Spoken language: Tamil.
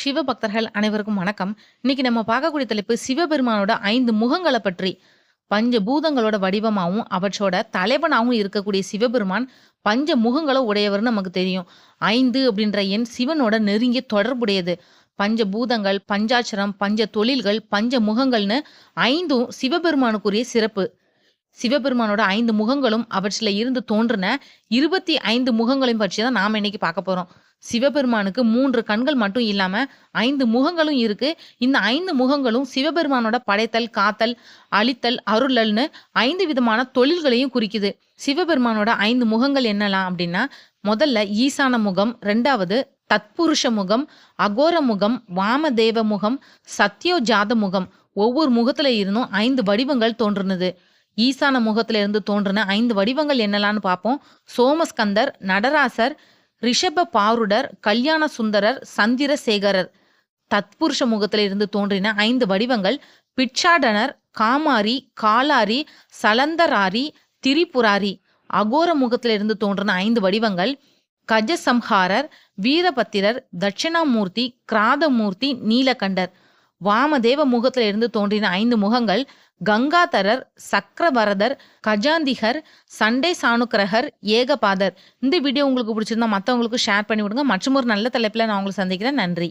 சிவபக்தர்கள் அனைவருக்கும் வணக்கம். இன்னைக்கு நம்ம பார்க்கக்கூடிய தலைப்பு சிவபெருமானோட ஐந்து முகங்களை பற்றி. பஞ்ச பூதங்களோட வடிவமாகவும் அவற்றோட தலைவனாகவும் இருக்கக்கூடிய சிவபெருமான் பஞ்ச முகங்களை உடையவர்னு நமக்கு தெரியும். ஐந்து அப்படின்ற எண் சிவனோட நெருங்கிய தொடர்புடையது. பஞ்ச பூதங்கள் பஞ்சாட்சரம் பஞ்ச தொழில்கள் பஞ்ச முகங்கள்னு ஐந்தும் சிவபெருமானுக்குரிய சிறப்பு. சிவபெருமானோட ஐந்து முகங்களும் அவற்றில் இருந்து தோன்றின இருபத்தி ஐந்து முகங்களையும் பற்றி தான் நாம் இன்னைக்கு பார்க்க போகிறோம் சிவபெருமானுக்கு மூன்று கண்கள் மட்டும் இல்லாம ஐந்து முகங்களும் இருக்கு. இந்த ஐந்து முகங்களும் சிவபெருமானோட படைத்தல் காத்தல் அழித்தல் அருளல்னு ஐந்து விதமான தொழில்களையும் குறிக்குது. சிவபெருமானோட ஐந்து முகங்கள் என்னலாம் அப்படின்னா முதல்ல ஈசான முகம் ரெண்டாவது தத்புருஷ முகம் அகோர முகம் வாமதேவ முகம் சத்யோஜாத முகம். ஒவ்வொரு முகத்துல இருந்தும் ஐந்து வடிவங்கள் தோன்றுனது. ஈசான முகத்துல இருந்து தோன்றின ஐந்து வடிவங்கள் என்னலான்னு பார்ப்போம். சோமஸ்கந்தர் நடராசர் ரிஷப பாருடர் கல்யாண சுந்தரர் சந்திரசேகரர் தத்புருஷ முகத்துல இருந்து தோன்றின ஐந்து வடிவங்கள் பிட்சாடனர் காமாரி காலாரி சலந்தராரி திரிபுராரி. அகோர முகத்துல இருந்து தோன்றின ஐந்து வடிவங்கள் கஜசம்ஹாரர் வீரபத்திரர் தட்சிணாமூர்த்தி கிராதமூர்த்தி நீலகண்டர். வாமதேவ முகத்துல இருந்து தோன்றின ஐந்து முகங்கள் கங்காதரர் சக்கரவரதர் கஜாந்திகர் சண்டே சாணுக்கிரகர் ஏகபாதர். இந்த வீடியோ உங்களுக்கு பிடிச்சிருந்தா மற்றவங்களுக்கு ஷேர் பண்ணி விடுங்க மற்றும் ஒரு நல்ல தலைப்பில் நான் உங்களை சந்திக்கிறேன். நன்றி.